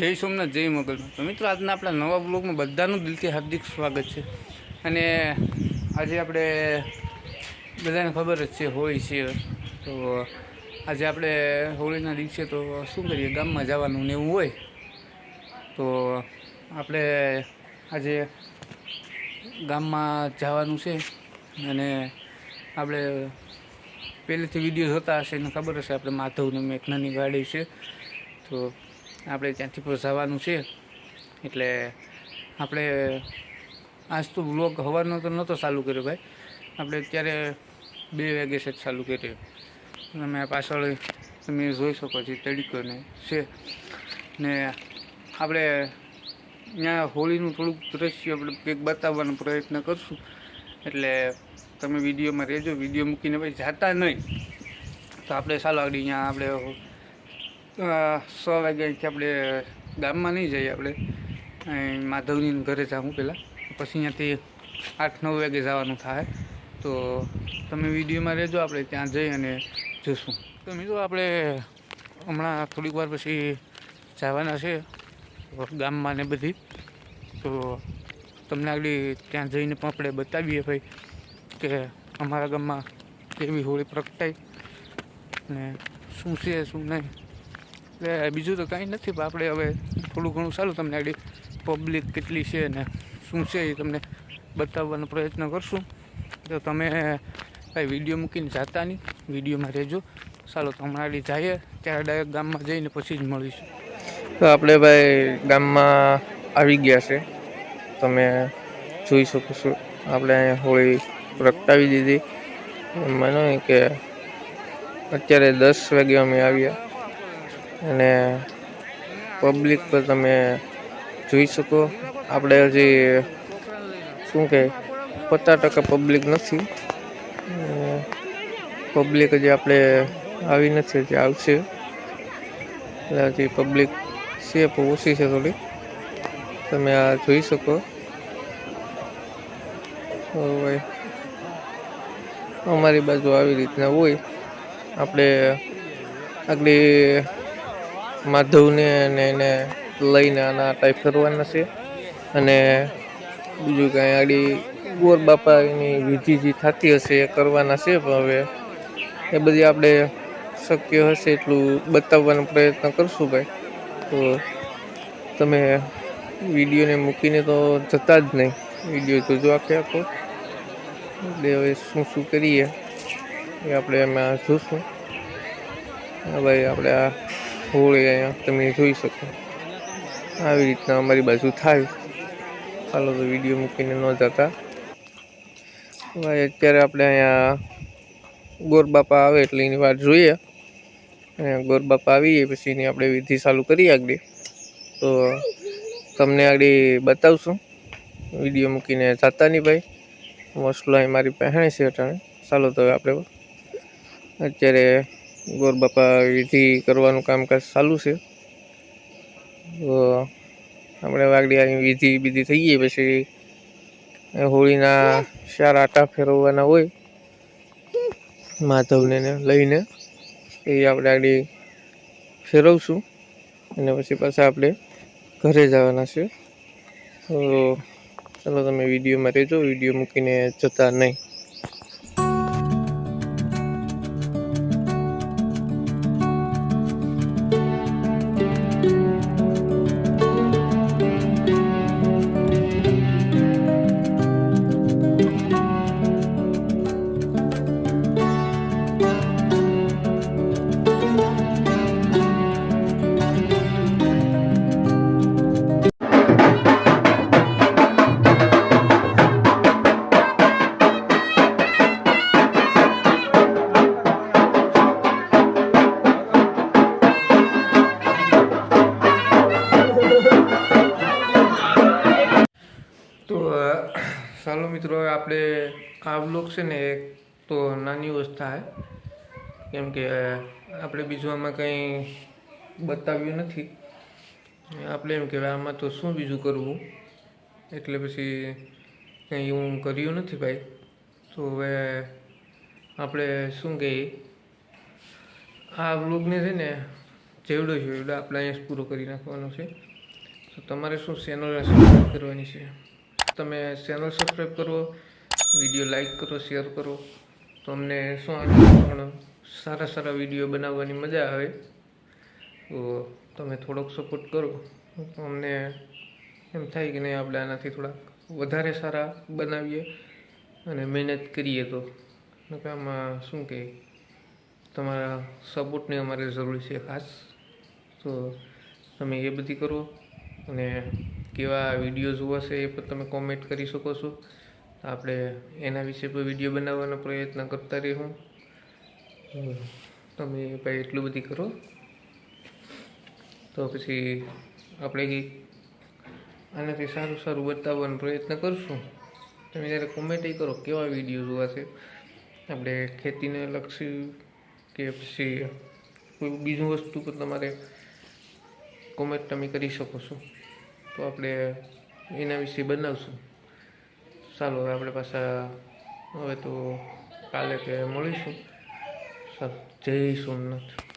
જય સોમનાથ, જય મોગલ. તો મિત્રો, આજના આપણા નવા બ્લોગમાં બધાનું દિલથી હાર્દિક સ્વાગત છે. અને આજે આપણે બધાને ખબર જ છે હોળી છે. તો આજે આપણે હોળીના દિવસે તો શું કરીએ, ગામમાં જવાનું ને એવું હોય. તો આપણે આજે ગામમાં જવાનું છે. અને આપણે પહેલેથી વીડિયો જોતા હશે એને ખબર હશે, આપણે માધવને, મેં નાની ગાડી છે. તો આપણે ત્યાંથી પણ જવાનું છે. એટલે આપણે આજ તો બ્લોગ હવાનો તો નહોતો ચાલુ કર્યો ભાઈ. આપણે અત્યારે બે વાગે છે ચાલુ કર્યો. તમે પાછળ તમે જોઈ શકો છો તડીકોને છે. ને આપણે ત્યાં હોળીનું થોડુંક દ્રશ્ય આપણે કંઈક બતાવવાનો પ્રયત્ન કરશું. એટલે તમે વિડીયોમાં રહેજો. વીડિયો મૂકીને ભાઈ જાતા નહીં. તો આપણે ચાલો આગળ અહીંયા આપણે સો વાગે અહીંથી આપણે ગામમાં નહીં જઈએ આપણે. માધવની ઘરે જાઉં પહેલાં પછી અહીંયાથી આઠ નવ વાગે જવાનું થાય. તો તમે વિડીયોમાં રહેજો, આપણે ત્યાં જઈ અને જોશું. તો મિત્રો આપણે હમણાં થોડીક વાર પછી જવાના છે ગામમાં ને બધી. તો તમને આગળ ત્યાં જઈને પણ આપણે બતાવીએ ભાઈ કે અમારા ગામમાં કેવી હોળી પ્રગટાય ને શું છે, શું નહીં. એટલે બીજું તો કાંઈ નથી, પણ આપણે હવે થોડું ઘણું સારું તમને આગળ પબ્લિક કેટલી છે ને શું છે એ તમને બતાવવાનો પ્રયત્ન કરશું. તો તમે કાંઈ વીડિયો મૂકીને જાતા નહીં વિડીયોમાં રહેજો. ચાલો તો હમણાં આગળ જઈએ, ત્યારે ડાયરેક્ટ ગામમાં જઈને પછી જ મળીશું. તો આપણે ભાઈ ગામમાં આવી ગયા છે. તમે જોઈ શકો છો, આપણે અહીંયા હોળી પ્રગટાવી દીધી. માનો કે અત્યારે દસ વાગે અમે આવ્યા. અને પબ્લિક પર તમે જોઈ શકો. આપણે હજી શું કે, પચાસ ટકા પબ્લિક નથી. પબ્લિક હજી આપણે આવી નથી, હજી આવશે. એટલે હજી પબ્લિક છે, પણ ઓછી છે થોડી. તમે આ જોઈ શકો. અમારી બાજુ આવી રીતના હોય. આપણે આગળ માધવને અને એને લઈને આના ટાઈપ ફરવાના છે. અને બીજું કાંઈ આગળ ગોર બાપાની વિધિ જે થતી હશે એ કરવાના છે, પણ હવે એ બધી આપણે શક્ય હશે એટલું બતાવવાનો પ્રયત્ન કરશું ભાઈ. તો તમે વિડીયોને મૂકીને તો જતા જ નહીં. વીડિયો જોજો આખે આખો. એટલે હવે શું શું કરીએ એ આપણે એમાં જોશું. ભાઈ, આપણે આ હોળી અહીંયા તમે જોઈ શકો. આવી રીતના અમારી બાજુ થાય. ચાલો તો વીડિયો મૂકીને ન જતા. ભાઈ, અત્યારે આપણે અહીંયા ગોરબાપા આવે એટલે એની વાત જોઈએ. અહીંયા ગોરબાપા આવીએ પછી એની આપણે વિધિ ચાલુ કરીએ આગળ. તો તમને આગળ બતાવશું. વીડિયો મૂકીને જતા નહીં ભાઈ. મોસ્ટલો અહીં મારી પહેણે છે અટાણે. ચાલો તો આપણે અત્યારે ગોરબાપા વિધિ કરવાનું કામકાજ ચાલુ છે. આપણે વાગડિયાની વિધિ બીધી થઈ ગઈ, પછી હોળીના ચાર આટા ફેરવવાના હોય, માધવને લઈને એ આપણે આગળ ફેરવશું અને પછી પાછા આપણે ઘરે જવાના છે. તો ચાલો તમે વિડીયોમાં રહેજો, વીડિયો મૂકીને જતા નહીં. મિત્રો આપણે આ બ્લોગ છે ને એક તો નાની વસ્તુ છે. કેમ કે આપણે બીજું આમાં કંઈ બતાવ્યું નથી. આપણે એમ કહેવાય, આમાં તો શું બીજું કરવું? એટલે પછી કંઈ હું કર્યું નથી ભાઈ. તો હવે આપણે શું કહીએ? આ બ્લોગને છે ને જેવડો જેવડો આપણે અહીંયા પૂરો કરી નાખવાનો છે. તો તમારે શું ચેનલને સબસ્ક્રાઈબ કરવાની છે? તમે ચેનલ સબસ્ક્રાઈબ કરો વીડિયો લાઈક કરો શેર કરો. તો અમને શું પણ સારા સારા વીડિયો બનાવવાની મજા આવે. તો તમે થોડોક સપોર્ટ કરો. તો અમને એમ થાય કે નહીં, આપણે આનાથી થોડાક વધારે સારા બનાવીએ અને મહેનત કરીએ તો. આમાં શું કહે તમારા સપોર્ટની અમારે જરૂર છે ખાસ. તો તમે એ બધી કરો અને કેવા વીડિયો જોવા છે એ પણ તમે કોમેન્ટ કરી શકો છો. આપણે એના વિશે પણ વીડિયો બનાવવાનો પ્રયત્ન કરતા હમ, તમે ભાઈ એટલું બધી કરો. તો પછી આપણે કંઈક આનાથી સારું સારું બતાવવાનો પ્રયત્ન કરશું. તમે જ્યારે કોમેન્ટ કરો કેવા વીડિયો જોવા છે. આપણે ખેતીને લક્ષી કે પછી કોઈ બીજું વસ્તુ પર તમારે કોમેન્ટ તમે કરી શકો છો. તો આપણે એના વિશે બનાવશું. ચાલો, હવે આપણે પાછા, હવે તો કાલે કે મળીશું. જય સોમનાથ.